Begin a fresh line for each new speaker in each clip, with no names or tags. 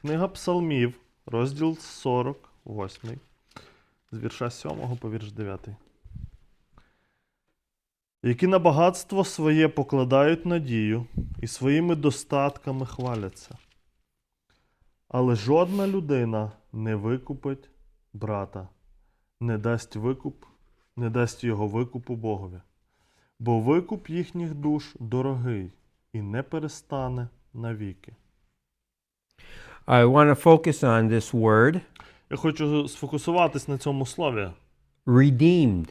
Книга Псалмів, розділ 48, з вірша 7 по вірш 9. Які на багатство своє покладають надію і своїми достатками хваляться. Але жодна людина не викупить брата, не дасть викуп, не дасть його викупу Богові. Бо викуп їхніх душ дорогий і не перестане навіки.
I want to focus on this word,
Я хочу сфокусуватись на цьому слові.
redeemed.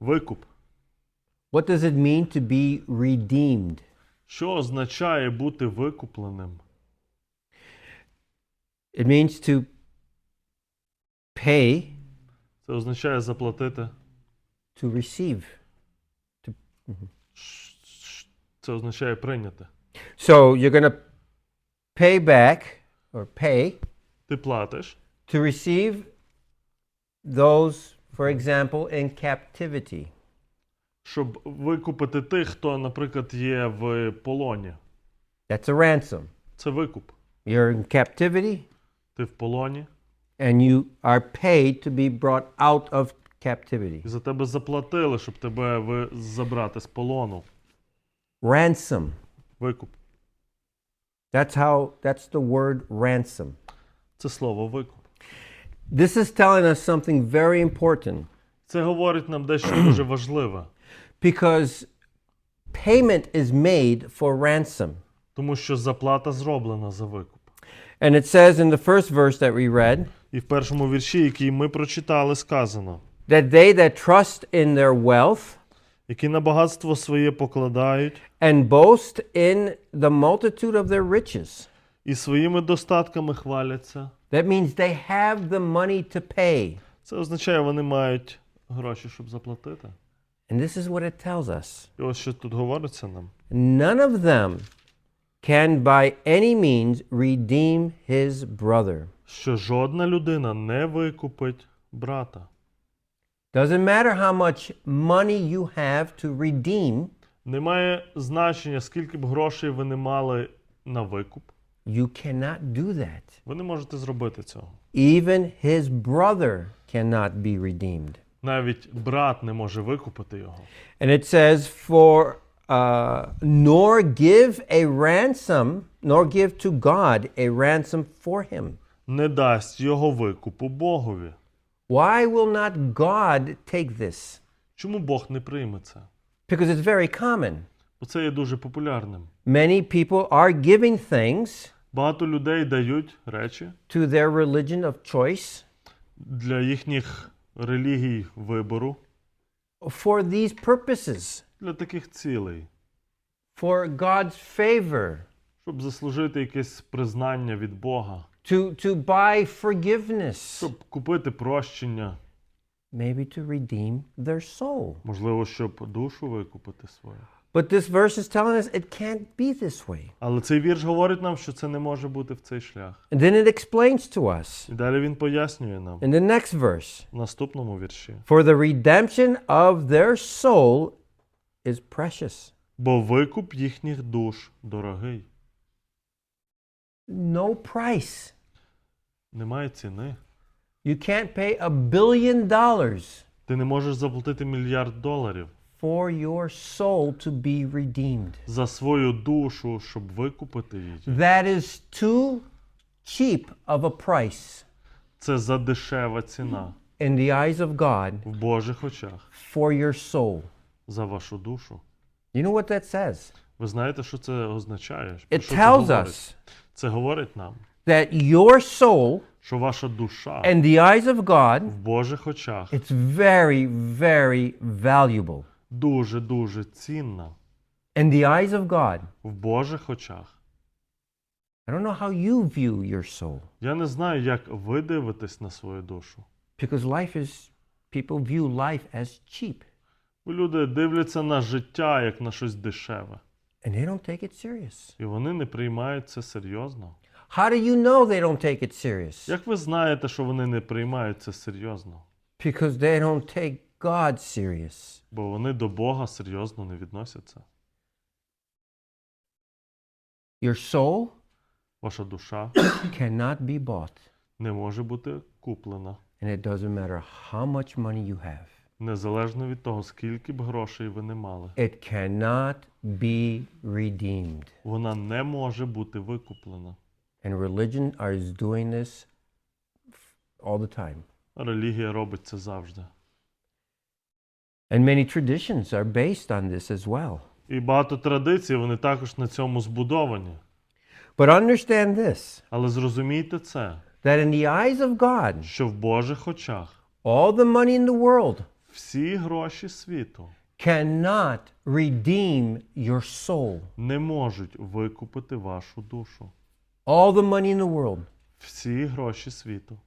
Викуп.
What does it mean to be redeemed?
Що означає бути викупленим?
It means to pay
Це означає заплатити.
to receive.
Ш- ш- Це означає прийняти.
So you're going to pay back or pay
Ти платиш,
to receive those, for example, in captivity.
щоб викупити тих, хто, наприклад, є в полоні.
That's a ransom.
Це викуп.
You're in captivity
Ти в полоні,
and you are paid to be brought out of captivity.
і за тебе заплатили, щоб тебе ви... забрати з полону.
Ransom.
Викуп.
That's how that's the word ransom.
Це слово викуп.
This is telling us something very important
Це говорить нам дещо дуже важливе,
because payment is made for ransom.
тому що заплата зроблена за викуп.
And it says in the first verse that we read
І в першому вірші, який ми прочитали, сказано,
that they that trust in their wealth
які на багатство своє покладають,
and boast in the multitude of their riches.
і своїми достатками хваляться.
That means they have the money to pay.
Це означає, вони мають гроші, щоб заплатити.
And this is what it tells us.
І ось що тут говориться нам.
None of them can by any means redeem his brother.
Що жодна людина не викупить брата.
Doesn't matter how much money you have to redeem,
Немає значення, скільки б грошей ви не мали на викуп.
you cannot do that.
Ви не можете зробити цього.
Even his brother cannot be redeemed.
Навіть брат не може викупити його.
And it says, For uh, nor give a ransom, nor give to God a ransom for him.
Не дасть його викупу Богові.
Why will not God take this?
Чому Бог не прийме це?
Because it's very common.
Бо це є дуже популярним.
Many people are giving things
Багато людей дають речі
to their religion of choice
для їхніх релігій вибору,
for these purposes,
для таких цілей,
for God's favor,
щоб заслужити якесь признання від Бога,
to, to buy forgiveness,
щоб купити прощення,
maybe to redeem their soul.
можливо, щоб душу викупити свою.
But this verse is telling us it can't be this way.
Але цей вірш говорить нам, що це не може бути в цей шлях.
And then it explains to us
І далі він пояснює нам
in the next verse
в наступному вірші.
For the redemption of their soul is precious.
Бо викуп їхніх душ дорогий.
No price.
Немає ціни.
You can't pay a billion dollars
Ти не можеш заплатити мільярд доларів
for your soul to be redeemed.
за свою душу, щоб викупити її.
That is too cheap of a price
Це задешева ціна
in the eyes of God
в Божих очах
for your soul.
за вашу душу.
You know what that says?
Ви знаєте, що це означає? Про
It
що це
tells
говорить?
us
Це говорить нам,
that your soul
що ваша душа
in the eyes of God
в Божих очах
it's very very valuable.
дуже-дуже цінна.
In the eyes of God.
В Божих очах.
I don't know how you view your soul
Я не знаю, як ви дивитесь на свою душу.
because life is people view life as cheap
люди дивляться на життя як на щось дешеве,
and they don't take it serious.
і вони не приймають це серйозно.
How do you know they don't take it serious?
Як ви знаєте, що вони не приймають це серйозно?
Because they don't take God serious.
Бо вони до Бога серйозно не відносяться.
Your soul
Ваша душа
cannot be bought.
не може бути куплена,
And it doesn't matter how much money you have.
Незалежно від того, скільки б грошей ви не мали.
It cannot be redeemed.
Вона не може бути викуплена.
And religion is doing this all the time.
Релігія робить це завжди.
And many traditions are based on this as well.
І багато традицій вони також на цьому збудовані.
But understand this
Але зрозумійте це,
that in the eyes of God,
що в Божих очах
all the money in the world
всі гроші світу
cannot redeem your soul.
не можуть викупити вашу душу.
All the money in the world.
Всі гроші світу.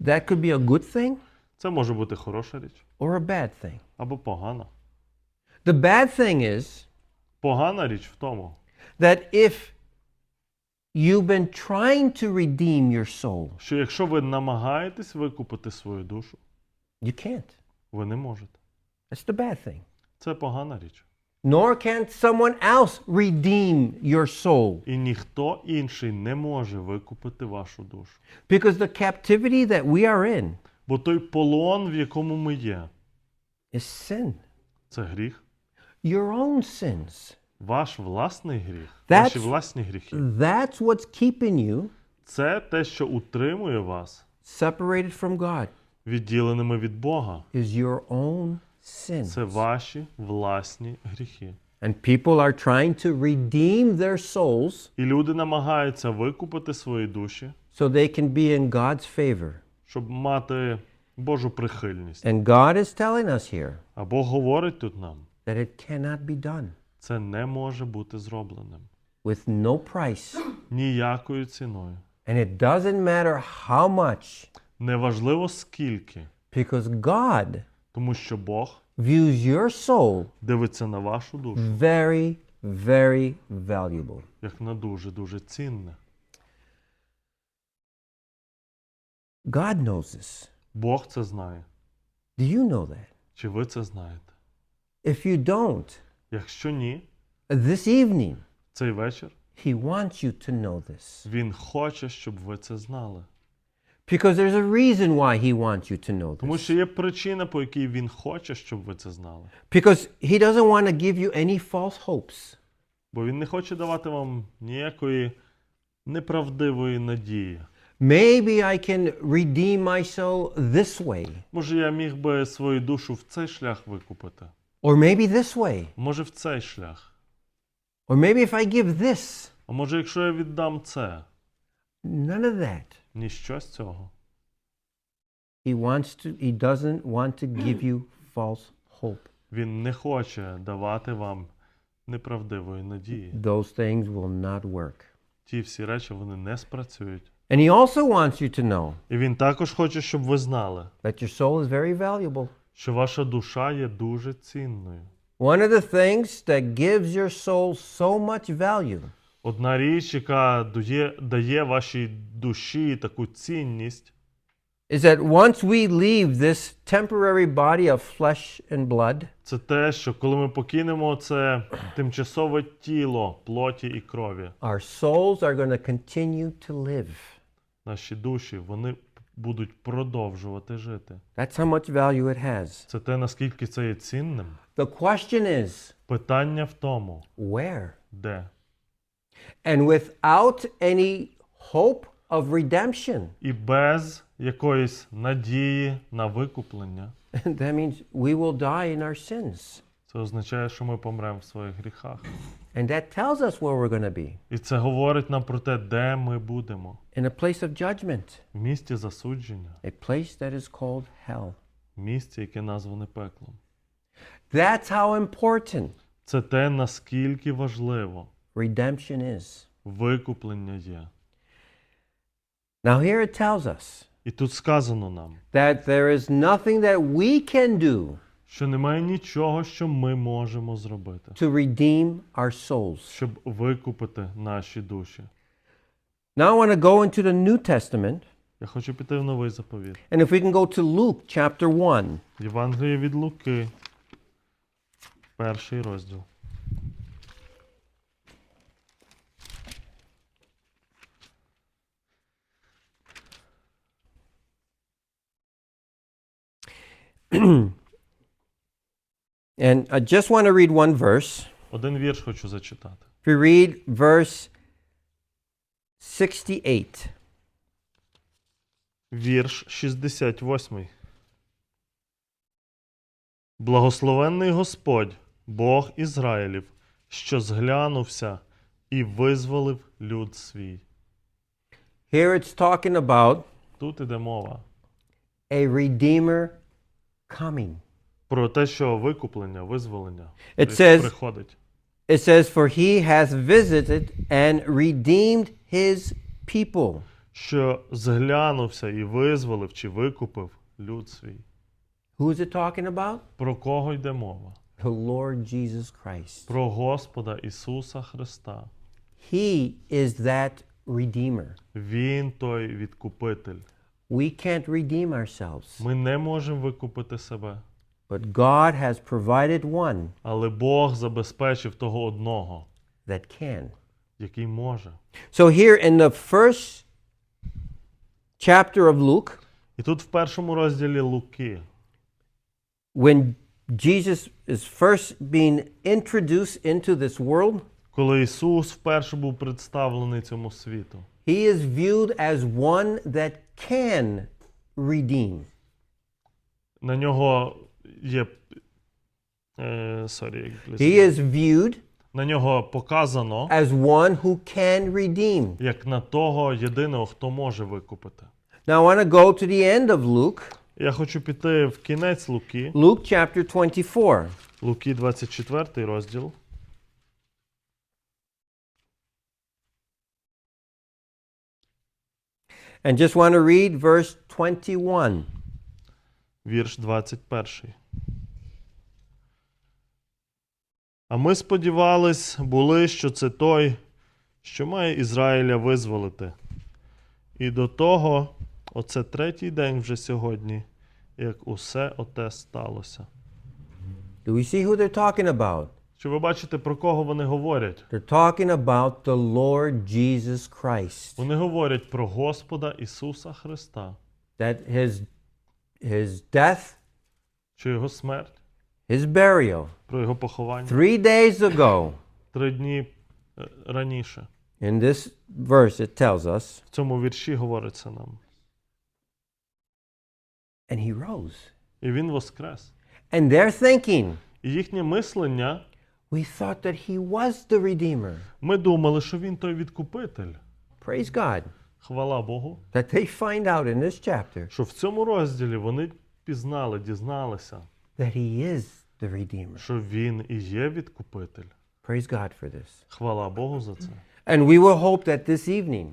That could be a good thing
Це може бути хороша річ
or a bad thing.
або погана.
The bad thing is
Погана річ в тому,
that if you've been trying to redeem your soul,
що якщо ви намагаєтесь викупити свою душу,
you can't.
ви не можете.
That's the bad thing.
Це погана річ.
Nor can someone else redeem your soul.
І ніхто інший не може викупити вашу душу.
Because the captivity that we are in
Бо той полон, в якому ми є,
is sin,
це гріх.
your own sins.
Ваш власний гріх,
That's-
ваші власні гріхи.
That's what's keeping you
Це те, що утримує вас
separated from God,
відділеними від Бога.
is your own sin.
Це ваші власні гріхи.
And people are trying to redeem their souls
І люди намагаються викупити свої душі,
so they can be in God's favor.
щоб мати Божу прихильність.
And God is telling us here
А Бог говорить тут нам,
that it cannot be done
це не може бути зробленим
with no price.
ніякою ціною.
And it doesn't matter how much,
Неважливо скільки,
because God
тому що Бог
views your soul
дивиться на вашу душу
very, very valuable.
як на дуже дуже цінне.
God knows this.
Бог це знає.
Do you know that?
Чи ви це знаєте?
If you don't,
Якщо ні,
this evening,
цей вечір
He wants you to know this.
він хоче, щоб ви це знали.
Because there's a reason why He wants you to know
Тому що є причина, по якій він хоче, щоб ви це знали.
Because He doesn't want to give you any false hopes.
Бо він не хоче давати вам ніякої неправдивої надії.
Maybe I can redeem my soul this way,
Може, я міг би свою душу в цей шлях викупити?
or maybe this way,
Може, в цей шлях?
or maybe if I give this.
А може, якщо я віддам це?
None of that.
Ніщо з цього.
He wants to he doesn't want to give you false hope.
Він не хоче давати вам неправдивої надії.
Those things will not work.
Ті всі речі вони не спрацюють.
And he also wants you to know
І він також хоче, щоб ви знали,
that your soul is very valuable.
Що ваша душа є дуже цінною.
One of the things that gives your soul so much value
Одна річ, яка дає, дає вашій душі таку цінність,
is that once we leave this temporary body of flesh and blood,
це те, що коли ми покинемо це тимчасове тіло плоті і крові,
our souls are going to continue to live.
наші душі, вони будуть продовжувати жити.
That's how much value it has.
Це те, наскільки це є цінним.
The question is
Питання в тому,
where?
де.
And without any hope of redemption,
І без якоїсь надії на викуплення,
that means we will die in our sins.
це означає, що ми помремо в своїх гріхах.
And that tells us where we're going to be
І це говорить нам про те, де ми будемо.
in a place of judgment,
В місті засудження,
a place that is called hell.
в місті, яке назване пеклом.
That's how important
Це те, наскільки важливо
redemption is.
викуплення є.
Now, here it tells us
І тут сказано нам,
that there is nothing that we can do
що немає нічого, що ми можемо зробити,
to redeem our souls.
щоб викупити наші душі.
Now I want to go into the New Testament,
Я хочу піти в новий заповіт.
and if we can go to Luke chapter 1,
Євангеліє від Луки, перший розділ.
And I just want to read one verse.
Один вірш хочу зачитати.
We read verse 68.
Вірш 68. Благословенний Господь, Бог Ізраїлів, що зглянувся і визволив люд свій.
Here it's talking about
Тут іде мова
a redeemer coming.
Про те, що викуплення, визволення
It
при-
says-
приходить.
It says, For he has visited and redeemed his people.
Що зглянувся і визволив чи викупив люд свій.
Who is it talking about?
Про кого йде мова?
The Lord Jesus Christ.
Про Господа Ісуса Христа.
He is that redeemer.
Він той відкупитель.
We can't redeem ourselves,
Ми не можемо викупити себе,
but God has provided one
але Бог забезпечив того одного,
that can.
який може.
So, here in the first chapter of Luke,
І тут в першому розділі Луки,
when Jesus is first being introduced into this world,
коли Ісус вперше був представлений цьому світу,
he is viewed as one that can redeem.
на нього є. Е, sorry,
He is viewed
на нього показано
as one who can redeem.
як на того єдиного, хто може викупити.
Now, I want to go to the end of Luke,
Я хочу піти в кінець Луки,
Luke chapter 24.
Луки 24 розділ.
And just want to read verse 21.
Вірш 21. А ми сподівались були, що це той, що має Ізраїля визволити. І до того, оце третій день вже сьогодні, як усе оте сталося.
Do we see who they're talking about?
Чи ви бачите, про кого вони говорять?
They're talking about the Lord Jesus Christ.
Вони говорять про Господа Ісуса Христа,
That his his death,
що Його смерть,
his burial,
про Його поховання
three days ago.
три дні е, раніше.
In this verse, it tells us,
В цьому вірші говориться нам.
and he rose.
І Він воскрес.
And they're thinking,
І їхнє мислення,
we thought that he was the Redeemer.
ми думали, що він той відкупитель.
Praise God.
Хвала Богу,
That they find out in this chapter
що в цьому розділі вони пізнали, дізналися,
that he is the Redeemer.
що він і є відкупитель.
Praise God for this.
Хвала Богу за це.
And we will hope that this evening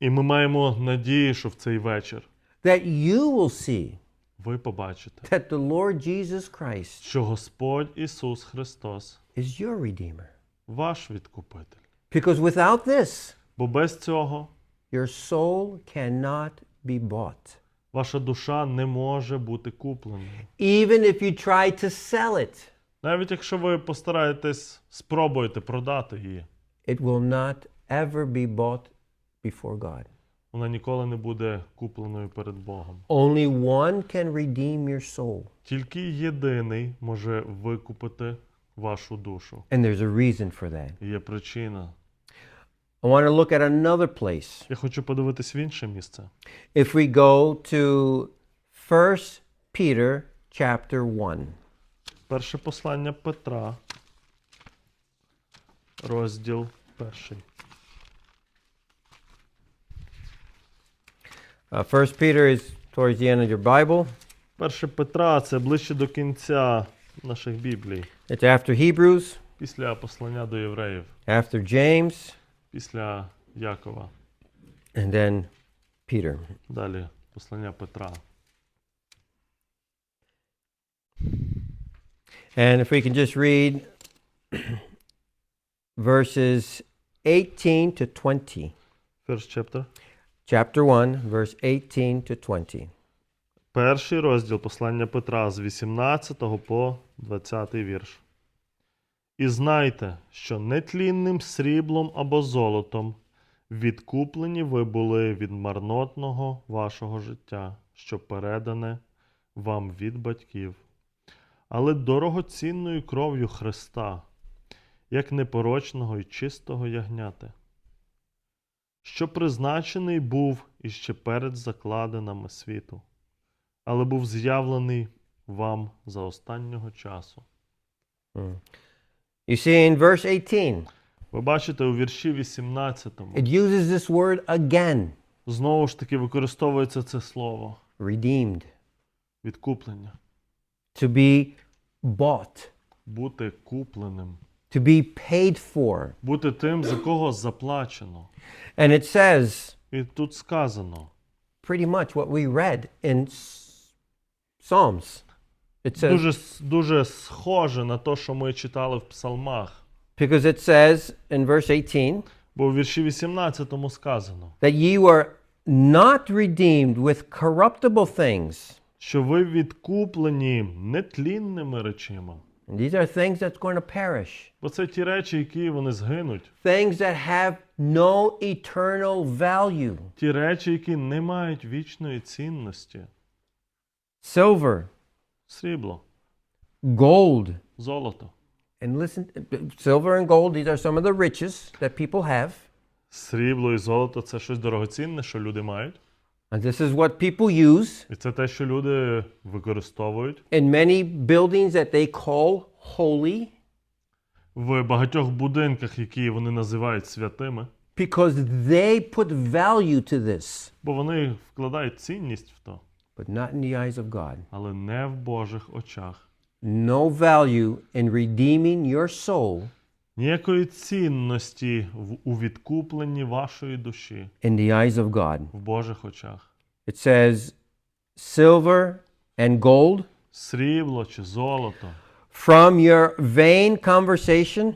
І ми маємо надію, що в цей вечір
that you will see
ви побачите,
that the Lord Jesus Christ
що Господь Ісус Христос
is your Redeemer.
ваш відкупитель.
Because without this,
Бо без цього
your soul cannot be bought.
ваша душа не може бути купленою.
Even if you try to sell it,
Навіть якщо ви постараєтесь спробуєте продати її,
it will not ever be bought before God.
вона ніколи не буде купленою перед Богом.
Only one can redeem your soul.
Тільки єдиний може викупити вашу душу.
And there's a reason for that.
І Є причина.
I want to look at another place.
Я хочу подивитись в інше місце.
If we go to 1 Peter chapter 1.
Перше послання Петра, розділ перший.
Uh, 1 Peter is towards the end of your Bible.
Перше Петра це ближче до кінця наших Біблій.
It's after Hebrews,
Після послання до євреїв,
after James,
після Якова.
and then Peter.
Далі послання Петра.
And if we can just read verses 18 to 20.
First chapter.
Chapter 1, verse 18 to 20.
Перший розділ послання Петра з 18 по 20 вірш. І знайте, що нетлінним сріблом або золотом відкуплені ви були від марнотного вашого життя, що передане вам від батьків, але дорогоцінною кров'ю Христа, як непорочного і чистого ягняти, що призначений був іще перед закладинами світу, але був з'явлений вам за останнього часу.
You see, in verse 18,
Ви бачите у вірші 18
it uses this word again.
Знову ж таки використовується це слово.
Redeemed,
відкуплення,
to be bought,
бути купленим,
to be paid for.
бути тим, за кого заплачено.
And it says
І тут сказано.
pretty much what we read in S- Psalms. It says,
дуже, с- дуже схоже на те, що ми читали в псалмах.
because it says in verse 18,
Бо у вірші 18 сказано,
that ye were not redeemed with corruptible things.
що ви відкуплені нетлінними речима.
And these are things that's going to perish,
Бо це ті речі, які вони згинуть,
things that have no eternal value.
ті речі, які не мають вічної цінності.
Silver,
Срібло,
gold,
золото.
and listen, silver and gold, these are some of the riches that people have.
Срібло і золото це щось дорогоцінне, що люди мають.
And this is what people use.
І це те, що люди використовують.
In many buildings that they call holy.
В багатьох будинках, які вони називають святими,
because they put value to this,
бо вони вкладають цінність в то,
but not in the eyes of God.
але не в Божих очах.
No value in redeeming your soul
Ніякої цінності в, у відкупленні вашої душі
in the eyes of God.
в Божих очах.
It says, silver and gold
Срібло чи золото
from your vain conversation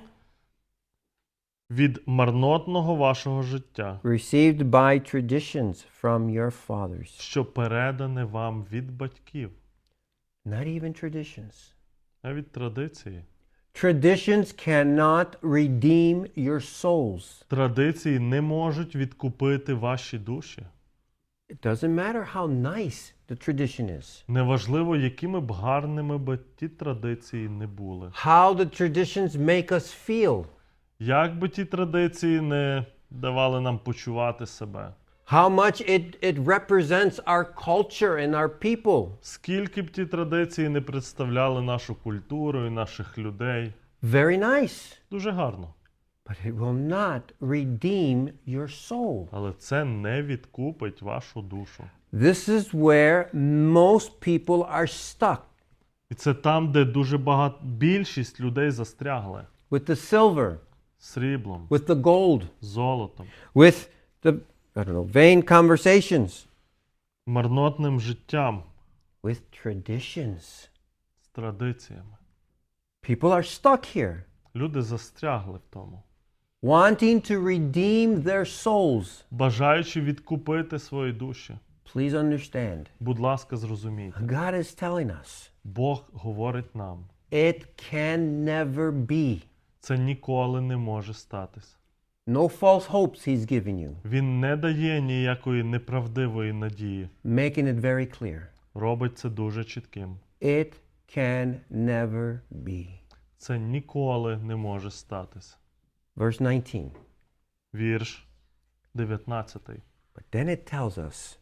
від марнотного вашого життя,
received by traditions from your fathers.
що передане вам від батьків,
Not even traditions.
а від традиції.
Traditions cannot redeem your souls.
Традиції не можуть відкупити ваші душі.
It doesn't matter how nice the tradition is,
Неважливо, якими б гарними би ті традиції не були.
how the traditions make us feel,
Як би ті традиції не давали нам почувати себе,
how much it, it represents our culture and our people.
скільки б ті традиції не представляли нашу культуру і наших людей,
Very nice,
дуже гарно.
but it will not redeem your soul.
Але це не відкупить вашу душу.
This is where most people are stuck
І це там, де дуже багато більшість людей застрягли
with the silver,
сріблом,
with the gold,
золотом,
with the I don't know, vain conversations,
марнотним життям,
with traditions.
з традиціями.
People are stuck here,
Люди застрягли в тому,
wanting to redeem their souls.
бажаючи відкупити свої душі.
Please understand,
Будь ласка, зрозумійте.
God is telling us
Бог говорить нам,
it can never be.
Це ніколи не може статись.
No false hopes He's giving you,
Він не дає ніякої неправдивої надії,
making it very clear.
робить це дуже чітким.
It can never be.
Це ніколи не може статись.
Verse 19.
Вірш 19.
But then it tells us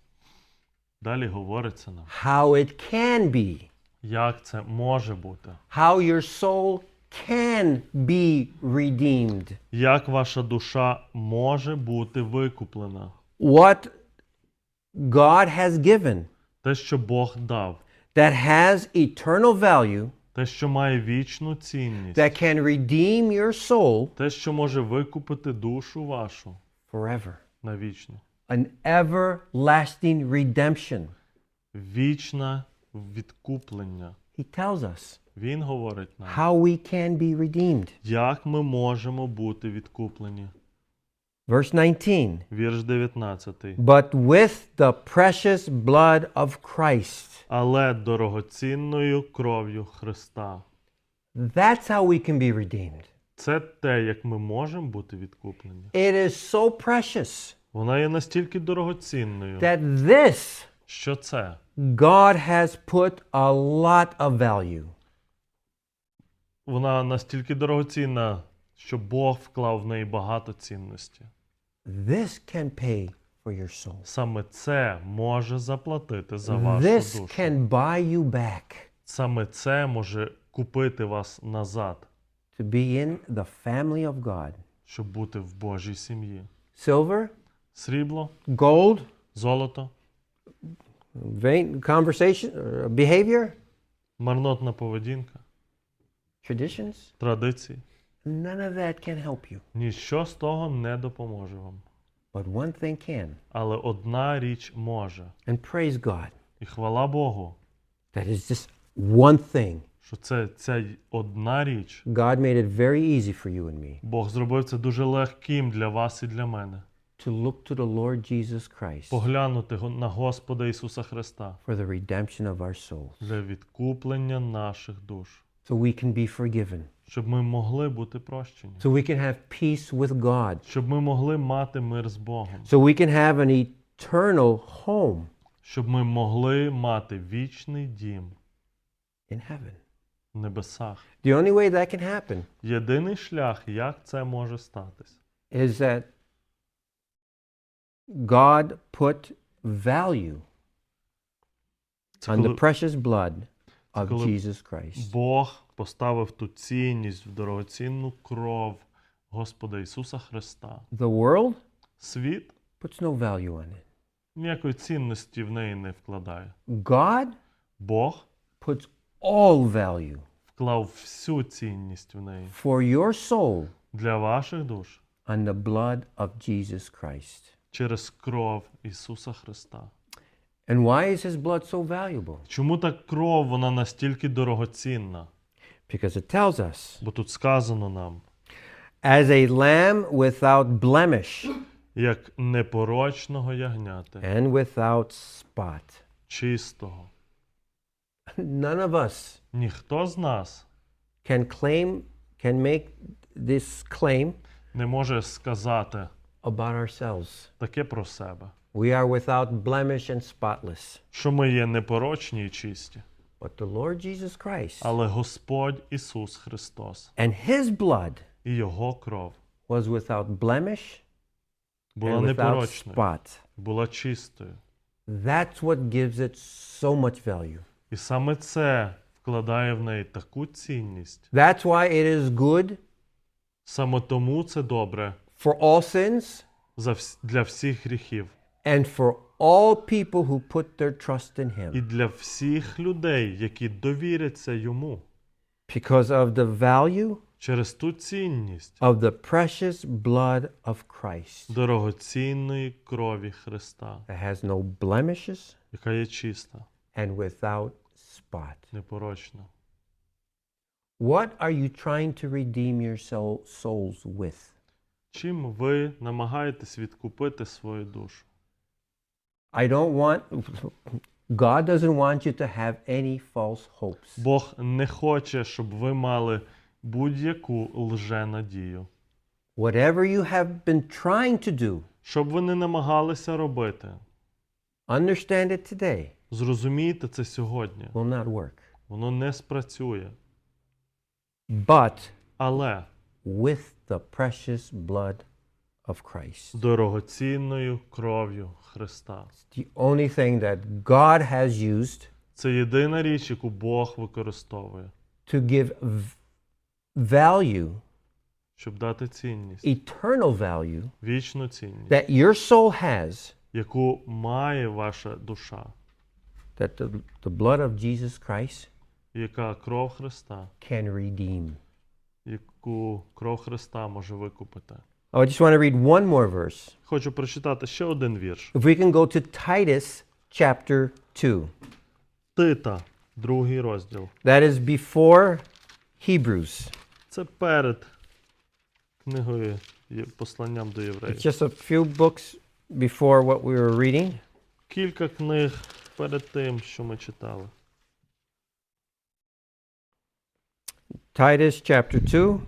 Далі говориться нам,
how it can be,
як це може бути,
how your soul can be redeemed.
як ваша душа може бути викуплена.
What God has given
Те, що Бог дав,
that has eternal value,
те, що має вічну цінність,
that can redeem your soul
те, що може викупити душу вашу
forever.
навічно.
An everlasting redemption.
Вічне відкуплення.
He tells us
Він говорить нам,
how we can be redeemed.
як ми можемо бути відкуплені.
Verse 19.
Вірш 19.
But with the precious blood of Christ.
Але дорогоцінною кров'ю Христа.
That's how we can be redeemed.
Це те, як ми можемо бути відкуплені.
It is so precious
Вона є настільки дорогоцінною,
that this
що це
God has put a lot of value
Вона настільки дорогоцінна, що Бог вклав в неї багато цінності.
This can pay for your soul.
Саме це може заплатити за вашу
This
душу.
can buy you back
Саме це може купити вас назад,
to be in the family of God.
щоб бути в Божій сім'ї.
Silver,
Срібло,
gold,
золото,
vain conversation, uh, behavior,
марнотна поведінка,
traditions,
традиції.
none of that can help you.
Ніщо з того не допоможе вам.
But one thing can.
Але одна річ може.
And praise God.
І хвала Богу,
That is just one thing.
що це ця одна річ.
God made it very easy for you and me
Бог зробив це дуже легким для вас і для мене.
To look to the Lord Jesus Christ
Поглянути на Господа Ісуса Христа
for the redemption of our souls
для відкуплення наших душ,
so we can be forgiven,
щоб ми могли бути прощені,
so we can have peace with God,
щоб ми могли мати мир з Богом,
so we can have an eternal home
щоб ми могли мати вічний дім
in heaven.
в небесах.
The only way that can happen
Єдиний шлях, як це може статись,
is that God put value
це
on the
коли
precious blood of
коли
Jesus Christ.
Бог поставив ту цінність в дорогоцінну кров Господа Ісуса Христа.
The world
Світ
puts no value on it.
ніякої цінності в неї не вкладає.
God
Бог
puts all value
вклав всю цінність в неї
for your soul
для ваших душ
on the blood of Jesus Christ.
Через кров Ісуса Христа.
And why is his blood so valuable?
Чому та кров вона настільки дорогоцінна?
Because it tells us,
Бо тут сказано нам,
as a lamb without blemish
як непорочного ягняти,
and without spot.
чистого.
None of us
Ніхто з нас
can claim, can make this claim
не може сказати
about ourselves.
таке про себе,
We are without blemish and spotless.
що ми є непорочні і чисті.
But the Lord Jesus Christ
Але Господь Ісус Христос
and his blood
і Його кров
was without blemish
була непорочною,
spot.
була чистою.
That's what gives it so much value.
І саме це вкладає в неї таку цінність.
That's why it is good
Саме тому це добре
for all sins
за вс- для всіх гріхів
and for all people who put their trust in
і
him
для всіх людей, які довіряться йому
because of the value
через ту цінність
of the precious blood of Christ
дорогоцінної крові Христа,
that has no blemishes
яка є чиста,
and without spot.
непорочна.
What are you trying to redeem your soul, souls with?
Чим ви намагаєтесь відкупити свою душу?
I don't want, God doesn't want you to have any false hopes.
Бог не хоче, щоб ви мали будь-яку лженадію.
Whatever you have been trying to do,
Щоб ви не намагалися робити.
understand it today,
Зрозумійте це сьогодні.
will not work.
Воно не спрацює.
But
Але
with the precious blood of Christ.
дорогоцінною кров'ю Христа.
The only thing that God has used
Це єдина річ, яку Бог використовує,
to give v- value,
щоб дати цінність,
eternal value,
вічну цінність,
that your soul has,
яку має ваша душа,
that the, the blood of Jesus Christ
яка кров Христа,
can redeem.
Яку кров Христа може викупити.
Oh, I just want to read one more verse.
Хочу прочитати ще один вірш.
If we can go to Titus chapter 2.
Тита, другий розділ.
That is before Hebrews.
Це перед книгою є- посланням до євреїв.
It's just a few books before what we were reading.
Кілька книг перед тим, що ми читали.
Titus chapter 2.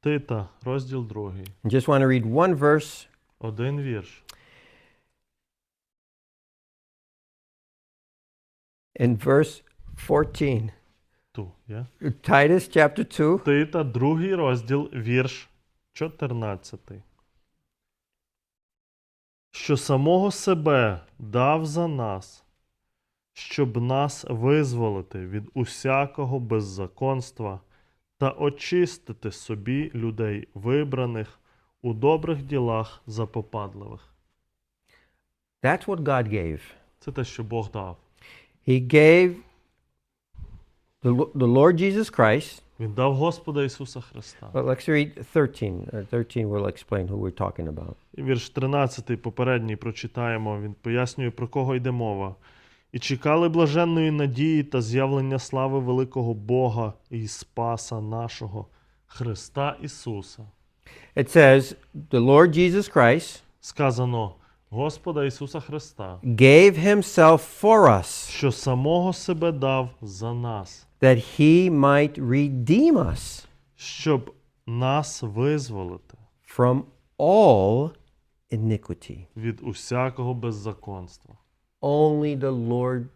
Тита, розділ другий.
Just want to read one verse
Один вірш.
in verse 14.
Ту, є?
Titus chapter 2,
Тита, другий розділ, вірш 14. Що самого себе дав за нас, щоб нас визволити від усякого беззаконства та очистити собі людей вибраних у добрих ділах запопадливих.
that's what God gave.
Це те, що Бог дав.
He gave the, the Lord Jesus Christ.
Він дав Господа Ісуса Христа.
Well, let's read 13. Uh, 13 will explain who we're talking about.
Вірш 13 попередній прочитаємо. Він пояснює, про кого йде мова. І чекали блаженної надії та з'явлення слави великого Бога і Спаса нашого, Христа Ісуса.
It says, The Lord Jesus Christ
Сказано Господа Ісуса Христа,
gave himself for us
що самого себе дав за нас,
that he might redeem us
щоб нас визволити
from all iniquity.
від усякого беззаконства.
Only the Lord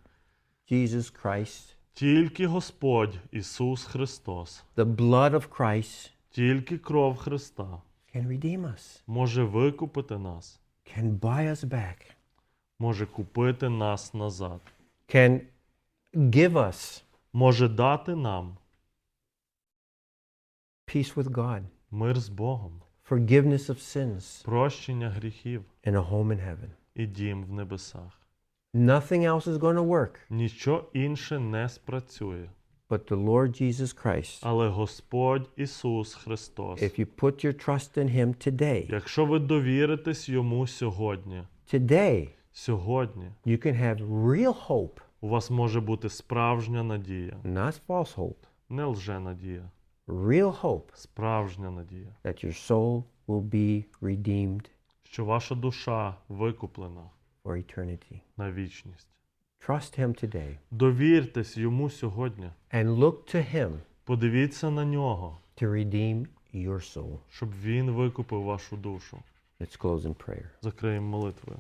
Jesus Christ,
Тільки Господь Ісус Христос,
the blood of Christ,
тільки кров Христа
can redeem us,
може викупити нас,
can buy us back,
може купити нас назад,
can give us
може дати нам
peace with God,
мир з Богом,
forgiveness of sins,
прощення гріхів
and a home in heaven.
і дім в небесах.
Nothing else is going to work.
Ніщо інше не спрацює,
but the Lord Jesus Christ.
але Господь Ісус Христос.
If you put your trust in Him today,
Якщо ви довіритесь йому сьогодні,
today,
сьогодні.
You can have real hope,
у вас може бути справжня надія,
not false hope,
не лженадія,
real hope.
Справжня надія,
that your soul will be redeemed.
Що ваша душа викуплена
for eternity.
на вічність.
Trust Him today
Довіртесь йому сьогодні.
and look to Him
Подивіться на нього,
to redeem your soul.
щоб він викупив вашу душу.
Let's close in prayer.
Закриємо молитвою.